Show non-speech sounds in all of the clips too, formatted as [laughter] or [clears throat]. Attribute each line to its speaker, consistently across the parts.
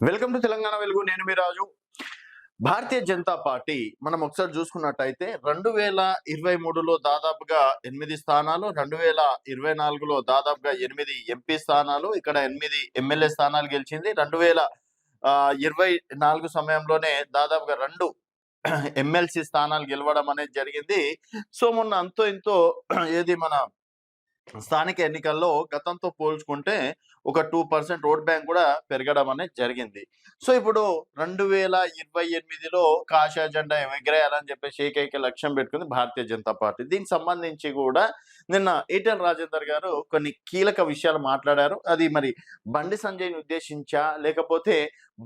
Speaker 1: Welcome to Telangana వెలుగు నేను మీ రాజు. Bharatiya Janata party మనం ఒకసారి చూసుకున్నట్టయితే రెండు వేల ఇరవై మూడులో దాదాపుగా ఎనిమిది స్థానాలు రెండు వేల ఇరవై నాలుగులో దాదాపుగా ఎనిమిది ఎంపీ స్థానాలు ఇక్కడ ఎనిమిది ఎమ్మెల్యే స్థానాలు గెలిచింది. రెండు వేల ఆ, ఇరవై నాలుగు సమయంలోనే దాదాపుగా రెండు [clears throat] ఎమ్మెల్సీ స్థానాలు గెలవడం అనేది జరిగింది. సో మొన్న అంతో ఇంతో [clears throat] ఏది మన స్థానిక ఎన్నికల్లో గతంతో పోల్చుకుంటే ఒక టూ పర్సెంట్ ఓట్ బ్యాంక్ కూడా పెరగడం అనేది జరిగింది. సో ఇప్పుడు రెండు వేల ఇరవై ఎనిమిదిలో కాషా జెండా ఎగరేయాలని చెప్పేసి ఏకైక లక్ష్యం పెట్టుకుంది భారతీయ జనతా పార్టీ. దీనికి సంబంధించి కూడా నిన్న ఈటెల్ రాజేందర్ గారు కొన్ని కీలక విషయాలు మాట్లాడారు. అది మరి బండి సంజయ్ని ఉద్దేశించా? లేకపోతే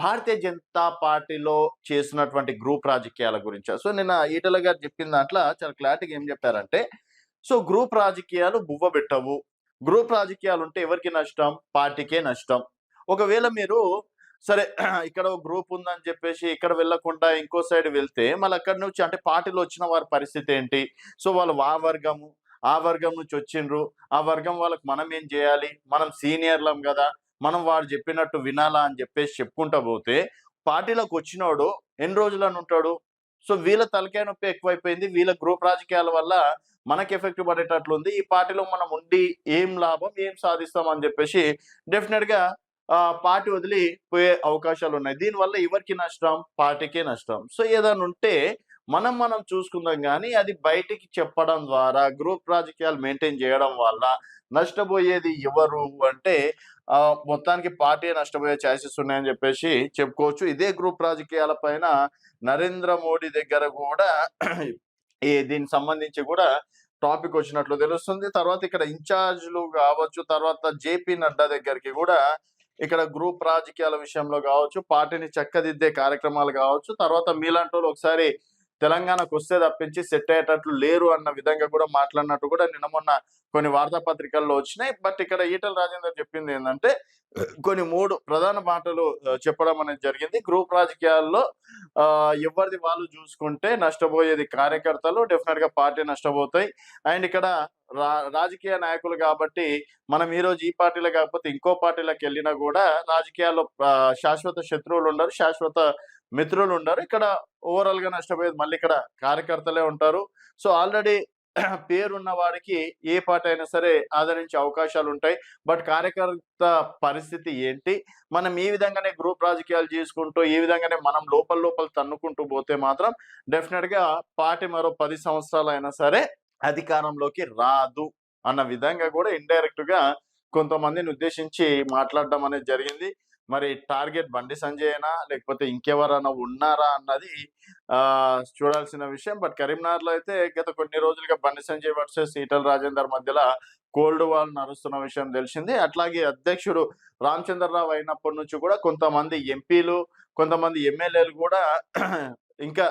Speaker 1: భారతీయ జనతా పార్టీలో చేసినటువంటి గ్రూప్ రాజకీయాల గురించా? సో నిన్న ఈటల గారు చెప్పిన దాంట్లో చాలా క్లారిటీగా ఏం చెప్పారంటే సో గ్రూప్ రాజకీయాలు బువ్వ పెట్టవు. గ్రూప్ రాజకీయాలు ఉంటే ఎవరికి నష్టం? పార్టీకే నష్టం. ఒకవేళ మీరు సరే [clears throat] ఇక్కడ ఒక గ్రూప్ ఉందని చెప్పేసి ఇక్కడ వెళ్ళకుండా ఇంకో సైడ్ వెళ్తే మళ్ళీ అక్కడి నుంచి అంటే పార్టీలో వచ్చిన వారి పరిస్థితి ఏంటి? సో వాళ్ళు ఆ వర్గము ఆ వర్గం నుంచి వచ్చిండ్రు. ఆ వర్గం వాళ్ళకి మనం ఏం చేయాలి? మనం సీనియర్లం కదా మనం వాడు చెప్పినట్టు వినాలా అని చెప్పేసి చెప్పుకుంటా పోతే పార్టీలోకి వచ్చినోడు ఎన్ని రోజులని ఉంటాడు సో వీళ్ళ తలకాయ నొప్పి ఎక్కువైపోయింది. వీళ్ళ గ్రూప్ రాజకీయాల వల్ల మనకి ఎఫెక్ట్ పడేటట్లు ఉంది. ఈ పార్టీలో మనం ఉండి ఏం లాభం ఏం సాధిస్తాం అని చెప్పేసి డెఫినెట్గా ఆ, పార్టీ వదిలి పోయే అవకాశాలు ఉన్నాయి. దీనివల్ల ఎవరికి నష్టం? పార్టీకే నష్టం. సో ఏదైనా ఉంటే మనం మనం చూసుకుందాం కానీ అది బయటికి చెప్పడం ద్వారా గ్రూప్ రాజకీయాలు మెయింటైన్ చేయడం వల్ల నష్టపోయేది ఎవరు అంటే మొత్తానికి పార్టీ నష్టపోయే ఛాన్సెస్ ఉన్నాయని చెప్పేసి చెప్పుకోవచ్చు. ఇదే గ్రూప్ రాజకీయాల పైన నరేంద్ర మోడీ దగ్గర కూడా ఈ దీనికి సంబంధించి కూడా టాపిక్ వచ్చినట్లు తెలుస్తుంది. తర్వాత ఇక్కడ ఇన్ఛార్జ్లు కావచ్చు తర్వాత జేపీ నడ్డా దగ్గరికి కూడా ఇక్కడ గ్రూప్ రాజకీయాల విషయంలో కావచ్చు పార్టీని చక్కదిద్దే కార్యక్రమాలు కావచ్చు తర్వాత మీలాంటి వాళ్ళు ఒకసారి తెలంగాణకు వస్తే తప్పించి సెట్ అయ్యేటట్లు లేరు అన్న విధంగా కూడా మాట్లాడినట్టు కూడా నిన్న మొన్న కొన్ని వార్తాపత్రికల్లో వచ్చినాయి. బట్ ఇక్కడ ఈటల రాజేందర్ చెప్పింది ఏంటంటే కొన్ని మూడు ప్రధాన మాటలు చెప్పడం అనేది జరిగింది. గ్రూప్ రాజకీయాల్లో ఆ, ఎవరిది వాళ్ళు చూసుకుంటే నష్టపోయేది కార్యకర్తలు డెఫినెట్గా పార్టీ నష్టపోతాయి. అండ్ ఇక్కడ రా రాజకీయ నాయకులు కాబట్టి మనం ఈ రోజు ఈ పార్టీలో కాకపోతే ఇంకో పార్టీలకు వెళ్ళినా కూడా రాజకీయాల్లో శాశ్వత శత్రువులు ఉండరు శాశ్వత మిత్రులు ఉండరు. ఇక్కడ ఓవరాల్గా నష్టపోయేది మళ్ళీ ఇక్కడ కార్యకర్తలే ఉంటారు. సో ఆల్రెడీ పేరున్న వారికి ఏ పాట అయినా సరే ఆదరించే అవకాశాలు ఉంటాయి. బట్ కార్యకర్త పరిస్థితి ఏంటి? మనం ఈ విధంగానే గ్రూప్ రాజకీయాలు చేసుకుంటూ ఈ విధంగానే మనం లోపల లోపల తన్నుకుంటూ పోతే మాత్రం డెఫినెట్గా పార్టీ మరో పది సంవత్సరాలు అయినా సరే అధికారంలోకి రాదు అన్న విధంగా కూడా ఇండైరెక్ట్గా కొంతమందిని ఉద్దేశించి మాట్లాడడం అనేది జరిగింది. మరి టార్గెట్ బండి సంజయ్ అయినా లేకపోతే ఇంకెవరైనా ఉన్నారా అన్నది ఆ చూడాల్సిన విషయం. బట్ కరీంనగర్లో అయితే గత కొన్ని రోజులుగా బండి సంజయ్ వర్సెస్ ఈటల్ రాజేందర్ మధ్యలో కోల్డ్ వాల్ నడుస్తున్న విషయం తెలిసింది. అట్లాగే అధ్యక్షుడు రామచంద్రరావు అయినప్పటి నుంచి కూడా కొంతమంది ఎంపీలు కొంతమంది ఎమ్మెల్యేలు కూడా ఇంకా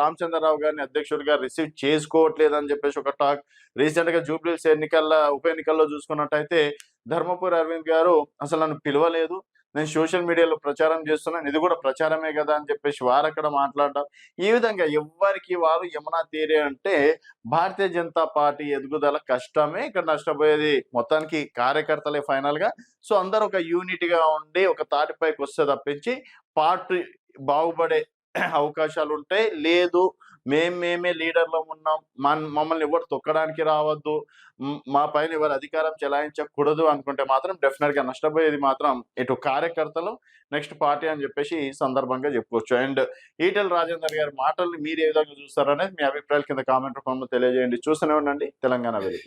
Speaker 1: రామచంద్రరావు గారిని అధ్యక్షుడిగా రిసీవ్ చేసుకోవట్లేదు అని చెప్పేసి ఒక టాక్ రీసెంట్గా జూబ్లీస్ ఎన్నికల్లో ఉప ఎన్నికల్లో చూసుకున్నట్టయితే ధర్మపురి అరవింద్ గారు అసలు నన్ను పిలవలేదు. నేను సోషల్ మీడియాలో ప్రచారం చేస్తున్నాను. ఇది కూడా ప్రచారమే కదా అని చెప్పేసి వారు అక్కడ మాట్లాడడం. ఈ విధంగా ఎవ్వరికి వారు యమునా తీరే అంటే భారతీయ జనతా పార్టీ ఎదుగుదల కష్టమే ఇక్కడ నష్టపోయేది మొత్తానికి కార్యకర్తలే ఫైనల్గా సో అందరూ ఒక యూనిట్గా ఉండి ఒక తాటిపైకి వస్తే తప్పించి పార్టీ బాగుపడే అవకాశాలు ఉంటాయి లేదు మేము మేమే లీడర్లో ఉన్నాం. మన మమ్మల్ని ఎవరు తొక్కడానికి రావద్దు. మా పైన ఎవరు అధికారం చెలాయించకూడదు అనుకుంటే మాత్రం డెఫినెట్గా నష్టపోయేది మాత్రం ఇటు కార్యకర్తలు నెక్స్ట్ పార్టీ అని చెప్పేసి ఈ సందర్భంగా చెప్పుకోవచ్చు. అండ్ ఈటెల రాజేందర్ గారి మాటల్ని మీరు ఏ విధంగా చూస్తారనేది మీ అభిప్రాయాల కింద కామెంట్ రూపంలో తెలియజేయండి. చూస్తూనే ఉండండి. తెలంగాణ వెళ్ళి